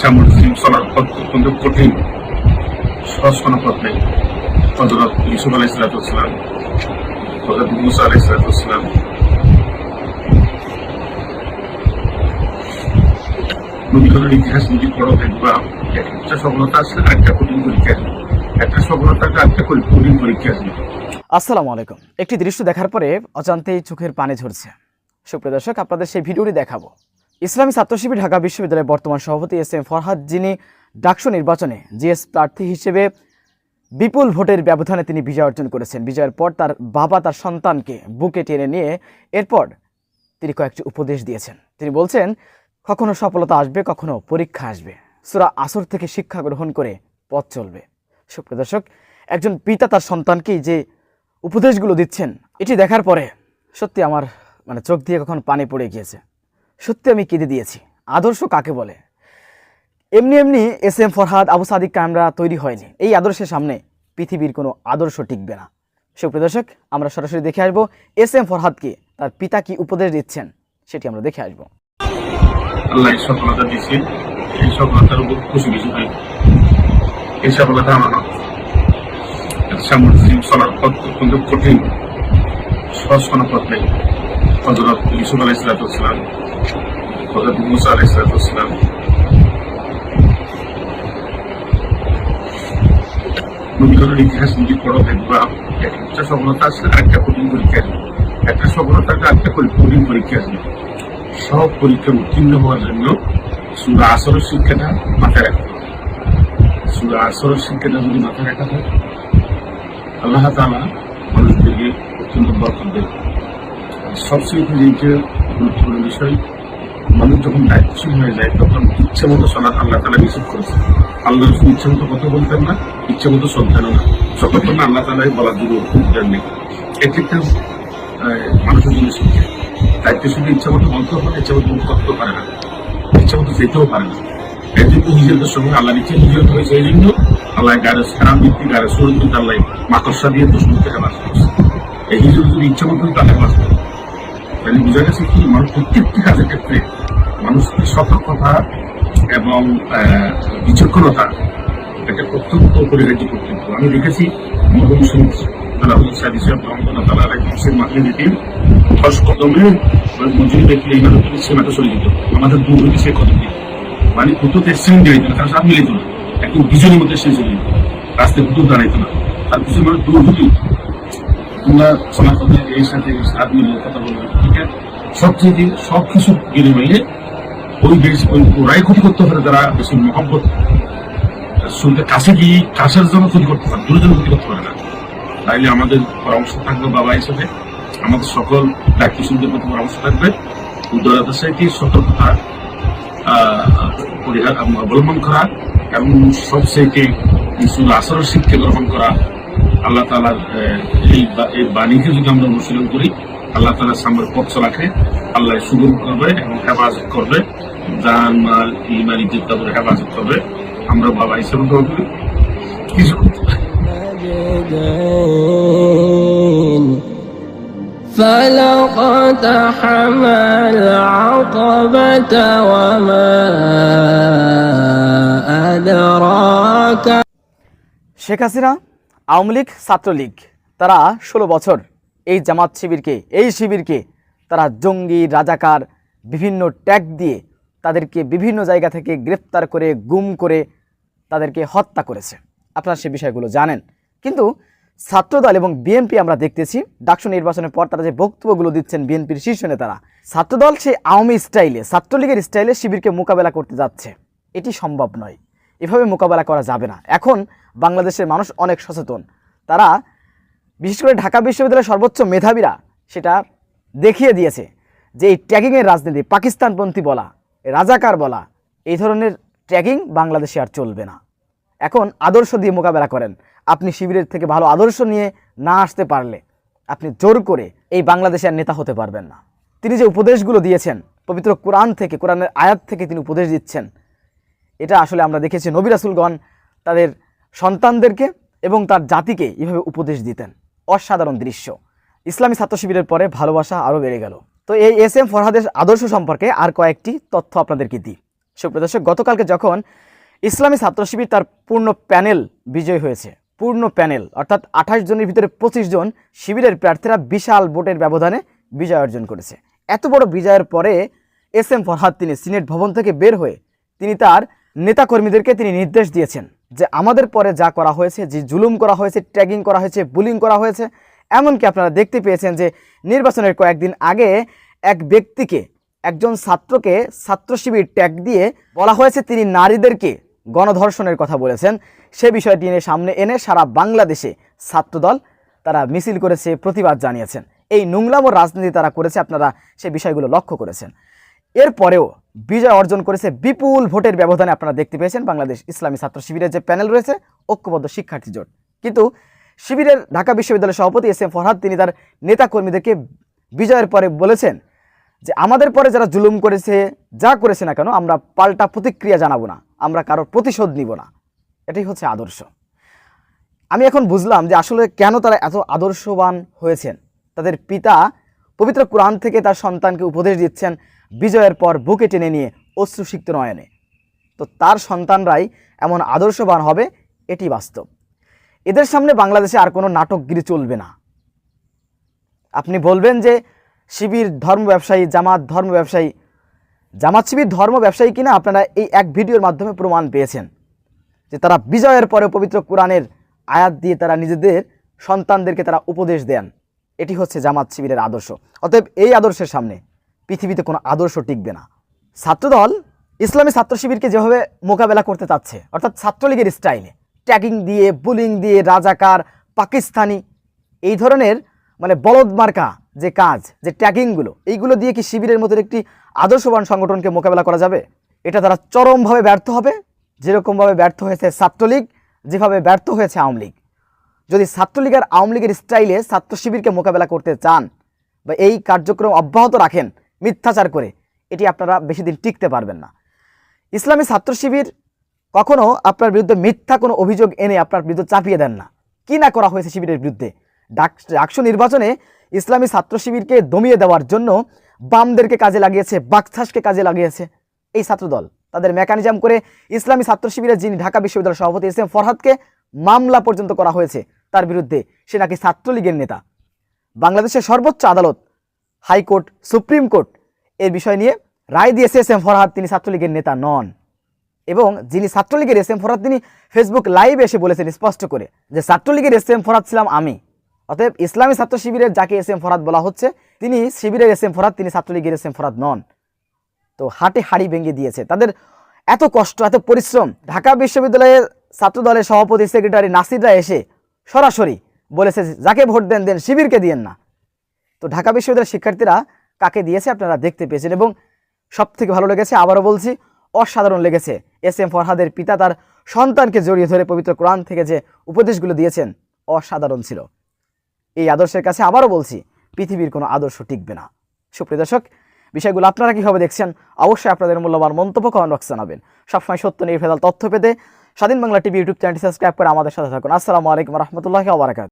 সামরিক চলার অত্যন্ত কঠিন। সহজ কোনো পথ নেই হজরত আলাই হজরত মুসা আলাই নবীকরণের ইতিহাস যদি পড়ো, দেখবা একটা সফলতা কঠিন পরীক্ষা। একটা সফলতাটা একটা কঠিন পরীক্ষা আসসালামু আলাইকুম। একটি দৃশ্য দেখার পরে অজান্তেই চোখের পানি ঝরছে। সুপ্রিয় দর্শক, আপনাদের সেই ভিডিওটি দেখাবো। ইসলামী ছাত্র শিবির ঢাকা বিশ্ববিদ্যালয়ের বর্তমান সভাপতি এস এম ফরহাদ, যিনি ডাকসু নির্বাচনে জিএস প্রার্থী হিসেবে বিপুল ভোটের ব্যবধানে তিনি বিজয় অর্জন করেছেন। বিজয়ের পর তার বাবা তার সন্তানকে বুকে টেনে নিয়ে এরপর তিনি কয়েকটি উপদেশ দিয়েছেন। তিনি বলছেন, কখনো সফলতা আসবে, কখনো পরীক্ষা আসবে। সুরা আসর থেকে শিক্ষা গ্রহণ করে পথ চলবে। সুপ্রিয় দর্শক, একজন পিতা তার সন্তানকেই যে উপদেশগুলো দিচ্ছেন, এটি দেখার পরে সত্যি আমার মানে চোখ দিয়ে কখন পানি পড়ে গিয়েছে। সত্যি আমি কেঁদে দিয়েছি। আদর্শ কাকে বলে? এমনি এমনি S M Farhad, Abu Sadiq camera তৈরি হয়নি। এই আদর্শের সামনে পৃথিবীর কোনো আদর্শ টিকবে না। সুপ্রিয় দর্শক, আমরা সরাসরি দেখে আসব এস এম ফরহাদকে। তার পিতা কি উপদেশ দিচ্ছেন সেটি আমরা দেখে আসব। আল্লাহ সফলতা দিয়েছে এই সফলতার উপর খুশি বেশি হয় এই সফলতা সামরিক চলার পথ অত্যন্ত কঠিন। সহজ কোনো পথ নেই। হজরত ইউসুফ আলাই সালাতাম হজরত মুসা আলাই সালাতাম নবীকরণের ইতিহাস যদি পড়ো, দেখবা একটা সফলতা কঠিন পরীক্ষা একটা সফলতাটা একটা কঠিন পরীক্ষা আসবে। সব পরীক্ষায় উত্তীর্ণ হওয়ার জন্য সুরা আসরের শিক্ষাটা মাথায় রাখতে হবে। সুরা আসরের শিক্ষাটা যদি মাথায় রাখা হয়, আল্লাহ তালা মানুষদেরকে অত্যন্ত বরকত দেবে সবচেয়ে যেটা গুরুত্বপূর্ণ বিষয় মানুষ যখন দায়িত্বশীল হয়ে যায় তখন ইচ্ছে মতো সলাৎ আল্লাহ তালা নিষেধ করেছে। আল্লাহ রসুল ইচ্ছে মতো কথা বলতেন না ইচ্ছে মতো শ্রদ্ধানো না। না আল্লাহ তালাই বলার জন্য নেই। আহ, মানুষের জন্য শিক্ষা। দায়িত্বশীল ইচ্ছা মতো বলতেও পারে ইচ্ছা মতো করতেও পারে না। ইচ্ছা মতো যেতেও পারে না। এই জন্য হিজরতের সময় আল্লাহ নিচে হিজরত হয়েছে এই জন্য আল্লাহ গাড়ি সারা বৃত্তি গাড়ি শরীর আল্লাহ মাকড়সা দিয়ে দুশ্মনকে হেফাজ করছে এই হিজরত যদি ইচ্ছা মতো তাহলে হেফাজ করে তাহলে বোঝা গেছে কি? মানুষ প্রত্যেকটি কাজের ক্ষেত্রে মানুষকে সতর্কতা এবং বিচক্ষণতা এটা অত্যন্ত অপরিহার্য কর্তব্য? আমি দেখেছি মহম সিং তারা হল সাদি সাহেব, রহমতুল্লাহ তালা আলাইহিসের মাধ্যমে দিতেন দশ কদমে মজুরি দেখলে এইভাবে সীমাটা চলে যেত। আমাদের দূর হইতে সে কদম মানে কুতো এক্সিডেন্ট হইতো না, তার সাথে না। একদম দুজনের মধ্যে শেষ হয়ে যেত। কুতো দাঁড়াইতো না। তার কিছু মানুষ দূর হইতো তোমরা সনাতনে এই সাথে সাথ মিলে কথা বলবে। ঠিক আছে? সব থেকে সব কিছু বিনিময়ে ওই বেশ ওই ওরাই ক্ষতি করতে পারে যারা বেশি মহব্বত, শুনতে কাছে গিয়ে কাছের জন্য ক্ষতি করতে পারে, দূরের জন্য ক্ষতি করতে পারে না। তাইলে আমাদের পরামর্শ থাকবে বাবা হিসেবে আমাদের সকল দায়িত্বশীলদের প্রতি পরামর্শ থাকবে। উদারতার সাথে সতর্কতা অবলম্বন করা এবং সবচেয়ে শুধু আসরের শিক্ষা গ্রহণ করা আল্লাহ তালার আহ, এই বা- এই বাণীকে যদি আমরা অনুশীলন করি আল্লাহ তালার সামনে পথ চলাকে আল্লাহ সুগম করবে এবং হেফাজত করবে জান মাল ইমান ইজ্জত তাদের হেফাজত করবে আমরা বাবা হিসেবে দোয়া করি কিছু করতে পারি না। مجدين فلقد حمل العقبة وما أدراك শেখ হাসিনা আওয়ামী লীগ ছাত্রলীগ, তারা ষোলো বছর এই জামাত শিবিরকে, এই শিবিরকে তারা জঙ্গি, রাজাকার, বিভিন্ন ট্যাগ দিয়ে তাদেরকে বিভিন্ন জায়গা থেকে গ্রেফতার করে, গুম করে তাদেরকে হত্যা করেছে। আপনারা সে বিষয়গুলো জানেন। কিন্তু ছাত্রদল এবং বিএনপি আমরা দেখতেছি, ডাকসু নির্বাচনের পর তারা যে বক্তব্যগুলো দিচ্ছেন বিএনপির শীর্ষ নেতারা, ছাত্রদল সেই আওয়ামী স্টাইলে, ছাত্রলীগের স্টাইলে শিবিরকে মোকাবেলা করতে যাচ্ছে। এটি সম্ভব নয়। এভাবে মোকাবেলা করা যাবে না। এখন বাংলাদেশের মানুষ অনেক সচেতন। তারা, বিশেষ করে ঢাকা বিশ্ববিদ্যালয়ের সর্বোচ্চ মেধাবীরা সেটা দেখিয়ে দিয়েছে যে এই ট্র্যাকিংয়ের রাজনীতি, পাকিস্তানপন্থী বলা, রাজাকার বলা, এই ধরনের ট্র্যাকিং বাংলাদেশে আর চলবে না। এখন আদর্শ দিয়ে মোকাবেলা করেন। আপনি শিবিরের থেকে ভালো আদর্শ নিয়ে না আসতে পারলে আপনি জোর করে এই বাংলাদেশে আর নেতা হতে পারবেন না। তিনি যে উপদেশগুলো দিয়েছেন, পবিত্র কোরআন থেকে, কোরআনের আয়াত থেকে তিনি উপদেশ দিচ্ছেন এটা আসলে আমরা দেখেছি নবী রাসুলগণ তাদের সন্তানদেরকে এবং তার জাতিকে এভাবে উপদেশ দিতেন। অসাধারণ দৃশ্য। ইসলামী ছাত্র শিবিরের পরে ভালোবাসা আরও বেড়ে গেল। তো এই এস এম ফরহাদের আদর্শ সম্পর্কে আর কয়েকটি তথ্য আপনাদেরকে দিই। সুপ্রদর্শক গতকালকে যখন ইসলামী ছাত্র শিবির তার পূর্ণ প্যানেল বিজয় হয়েছে, পূর্ণ প্যানেল, অর্থাৎ আঠাশ জনের ভিতরে পঁচিশ জন শিবিরের প্রার্থীরা বিশাল ভোটের ব্যবধানে বিজয় অর্জন করেছে। এত বড় বিজয়ের পরে এস এম ফরহাদ তিনি সিনেট ভবন থেকে বের হয়ে তিনি তার নেতাকর্মীদেরকে তিনি নির্দেশ দিয়েছেন যে আমাদের পরে যা করা হয়েছে, যে জুলুম করা হয়েছে, ট্যাগিং করা হয়েছে, বুলিং করা হয়েছে, এমনকি আপনারা দেখতে পেয়েছেন যে নির্বাচনের কয়েকদিন আগে এক ব্যক্তিকে, একজন ছাত্রকে ছাত্র শিবির ট্যাগ দিয়ে বলা হয়েছে তিনি নারীদেরকে গণধর্ষণের কথা বলেছেন। সে বিষয়টি এনে সামনে এনে সারা বাংলাদেশে ছাত্রদল তারা মিছিল করেছে, প্রতিবাদ জানিয়েছেন। এই নোংলাম রাজনীতি তারা করেছে, আপনারা সে বিষয়গুলো লক্ষ্য করেছেন। এরপরেও বিজয় অর্জন করেছে বিপুল ভোটের ব্যবধানে আপনারা দেখতে পেয়েছেন বাংলাদেশ ইসলামী ছাত্র শিবিরের যে প্যানেল রয়েছে, ঐক্যবদ্ধ শিক্ষার্থী জোট। কিন্তু শিবিরের ঢাকা বিশ্ববিদ্যালয়ের সভাপতি এস এম ফরহাদ, তিনি তার নেতাকর্মীদেরকে বিজয়ের পরে বলেছেন যে, আমাদের পরে যারা জুলুম করেছে, যা করেছে না কেন, আমরা পাল্টা প্রতিক্রিয়া জানাব না, আমরা কারোর প্রতিশোধ নিব না। এটাই হচ্ছে আদর্শ। আমি এখন বুঝলাম যে, আসলে কেন তারা এত আদর্শবান হয়েছেন? তাদের পিতা পবিত্র কোরআন থেকে তার সন্তানকে উপদেশ দিচ্ছেন বিজয়ের পর বুকে টেনে নিয়ে অশ্রুসিক্ত নয়নে। তো তার সন্তানরাই এমন আদর্শবান হবে, এটি বাস্তব। এদের সামনে বাংলাদেশে আর কোনো নাটকগিরি চলবে না। আপনি বলবেন যে শিবির ধর্ম ব্যবসায়ী, জামাত ধর্ম ব্যবসায়ী, জামাত শিবির ধর্ম ব্যবসায়ী কিনা আপনারা এই এক ভিডিওর মাধ্যমে প্রমাণ পেয়েছেন যে তারা বিজয়ের পরে পবিত্র কোরআনের আয়াত দিয়ে তারা নিজেদের সন্তানদেরকে তারা উপদেশ দেন। এটি হচ্ছে জামাত শিবিরের আদর্শ। অতএব এই আদর্শের সামনে পৃথিবীতে কোনো আদর্শ টিকবে না। ছাত্রদল ইসলামী ছাত্র শিবিরকে যেভাবে মোকাবেলা করতে চাচ্ছে, অর্থাৎ ছাত্রলীগের স্টাইলে, ট্যাগিং দিয়ে, বুলিং দিয়ে, রাজাকার, পাকিস্তানি, এই ধরনের মানে বলদ মার্কা যে কাজ, যে ট্যাগিংগুলো, এইগুলো দিয়ে কি শিবিরের মতো একটি আদর্শবান সংগঠনকে মোকাবেলা করা যাবে? এটা তারা চরমভাবে ব্যর্থ হবে, যেরকমভাবে ব্যর্থ হয়েছে ছাত্রলীগ, যেভাবে ব্যর্থ হয়েছে আওয়ামী লীগ। যদি ছাত্রলীগ আর আওয়ামী লীগের স্টাইলে ছাত্র শিবিরকে মোকাবেলা করতে চান বা এই কার্যক্রম অব্যাহত রাখেন মিথ্যাচার করে, এটি আপনারা বেশি দিন টিকতে পারবেন না। ইসলামী ছাত্র শিবির কখনো আপনার বিরুদ্ধে মিথ্যা কোনো অভিযোগ এনে আপনার বিরুদ্ধে চাপিয়ে দেন না। কি না করা হয়েছে শিবিরের বিরুদ্ধে? ডাক ডাকসু নির্বাচনে ইসলামী ছাত্র শিবিরকে দমিয়ে দেওয়ার জন্য বামদেরকে কাজে লাগিয়েছে বাকথাসকে কাজে লাগিয়েছে এই ছাত্রদল। তাদের মেকানিজম করে ইসলামী ছাত্র শিবিরের যিনি ঢাকা বিশ্ববিদ্যালয়ের সভাপতি এস এম ফরহাদকে মামলা পর্যন্ত করা হয়েছে। তার বিরুদ্ধে সে নাকি ছাত্রলীগের নেতা। বাংলাদেশের সর্বোচ্চ আদালত হাইকোর্ট, সুপ্রিম কোর্ট এর বিষয় নিয়ে রায় দিয়েছে এস এম ফরহাদ, তিনি ছাত্রলীগের নেতা নন। এবং যিনি ছাত্রলীগের এস এম ফরহাদ, তিনি ফেসবুক লাইভে এসে বলেছেন স্পষ্ট করে যে, ছাত্রলীগের এস এম ফরহাদ ছিলাম আমি। অতএব ইসলামী ছাত্র শিবিরের যাকে এস এম ফরহাদ বলা হচ্ছে, তিনি শিবিরের এস এম ফরহাদ, তিনি ছাত্রলীগের এস এম ফরহাদ নন। তো হাটে হাড়ি ভেঙে দিয়েছে। তাদের এত কষ্ট, এত পরিশ্রম, ঢাকা বিশ্ববিদ্যালয়ের ছাত্র দলের সভাপতি সেক্রেটারি নাসিররা এসে সরাসরি বলেছে, যাকে ভোট দেন দেন শিবিরকে দিয়েন না। তো ঢাকা বিশ্ববিদ্যালয়ের শিক্ষার্থীরা কাকে দিয়েছে আপনারা দেখতে পেয়েছেন এবং সব থেকে ভালো লেগেছে, আবারও বলছি, অসাধারণ লেগেছে। এস এম ফরহাদের পিতা তার সন্তানকে জড়িয়ে ধরে পবিত্র কোরআন থেকে যে উপদেশগুলো দিয়েছেন, অসাধারণ ছিল। এই আদর্শের কাছে আবারও বলছি, পৃথিবীর কোনো আদর্শ টিকবে না। সুপ্রিয় দর্শক, বিষয়গুলো আপনারা কীভাবে দেখছেন, অবশ্যই আপনাদের মূল্যবান মন্তব্য কমেন্ট বক্সে জানাবেন। সবসময় সত্য, নির্ভেজাল তথ্য পেতে স্বাধীন বাংলা টিভি ইউটিউব চ্যানেলটি সাবস্ক্রাইব করে আমাদের সাথে থাকুন। আসসালামু আলাইকুম রহমতুল্লাহ আবরাকাত